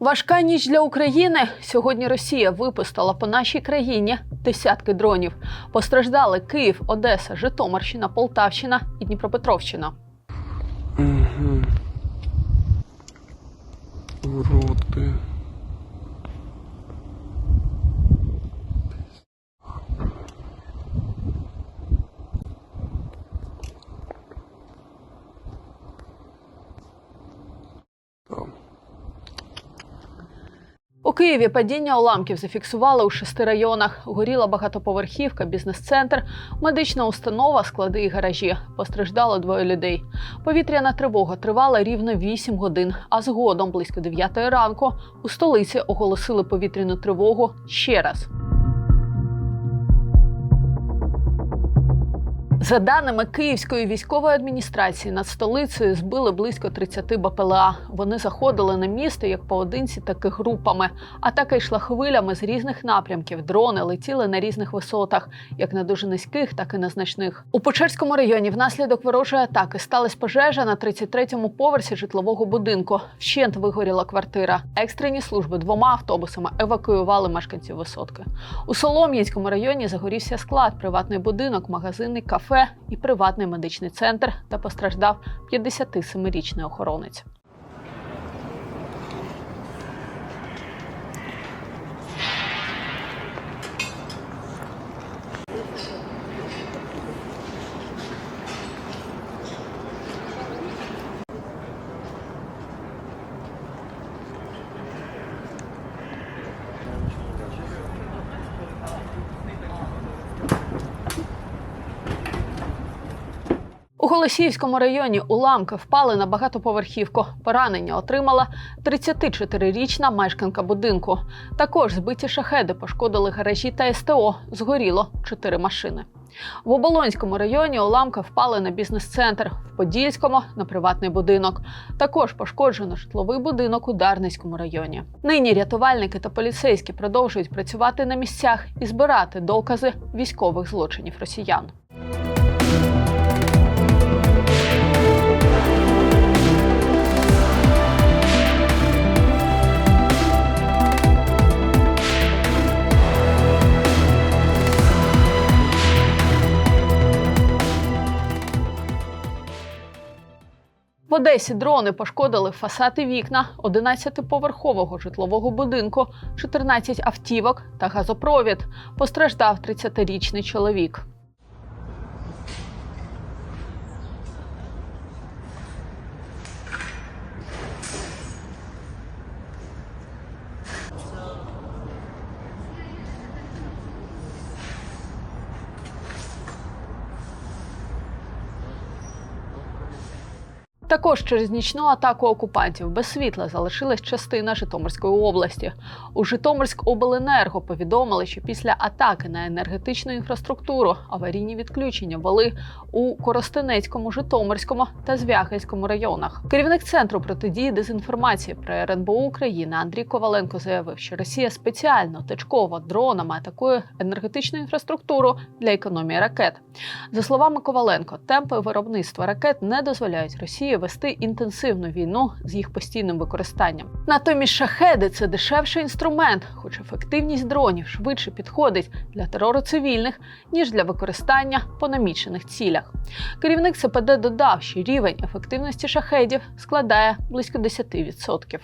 Важка ніч для України. Сьогодні Росія випустила по нашій країні десятки дронів. Постраждали Київ, Одеса, Житомирщина, Полтавщина і Дніпропетровщина. Угу. Уроди. У Києві падіння уламків зафіксували у шести районах. Горіла багатоповерхівка, бізнес-центр, медична установа, склади і гаражі. Постраждало двоє людей. Повітряна тривога тривала рівно 8 годин. А згодом, близько 9 ранку, у столиці оголосили повітряну тривогу ще раз. За даними Київської військової адміністрації, над столицею збили близько 30 БПЛА. Вони заходили на місто як поодинці, так і групами. Атака йшла хвилями з різних напрямків. Дрони летіли на різних висотах, як на дуже низьких, так і на значних. У Печерському районі внаслідок ворожої атаки сталася пожежа на 33-му поверсі житлового будинку. Вщент вигоріла квартира. Екстрені служби двома автобусами евакуювали мешканців висотки. У Солом'янському районі загорівся склад, приватний будинок, магазини, кафе і приватний медичний центр, та постраждав 57-річний охоронець. Голосіївському районі уламки впали на багатоповерхівку. Поранення отримала 34-річна мешканка будинку. Також збиті шахеди пошкодили гаражі та СТО. Згоріло 4 машини. В Оболонському районі уламки впали на бізнес-центр, в Подільському на приватний будинок. Також пошкоджено житловий будинок у Дарницькому районі. Нині рятувальники та поліцейські продовжують працювати на місцях і збирати докази військових злочинів росіян. В Одесі дрони пошкодили фасад і вікна 11-поверхового житлового будинку, 14 автівок та газопровід. Постраждав 30-річний чоловік. Також через нічну атаку окупантів без світла залишилась частина Житомирської області. У Житомирськ обленерго повідомили, що після атаки на енергетичну інфраструктуру аварійні відключення були у Коростенецькому, Житомирському та Звягельському районах. Керівник центру протидії дезінформації про РНБО України Андрій Коваленко заявив, що Росія спеціально точково дронами атакує енергетичну інфраструктуру для економії ракет. За словами Коваленко, темпи виробництва ракет не дозволяють Росії вести інтенсивну війну з їх постійним використанням. Натомість шахеди це дешевший інструмент, хоч ефективність дронів швидше підходить для терору цивільних ніж для використання по намічених цілях. Керівник СПД додав, що рівень ефективності шахедів складає близько 10%.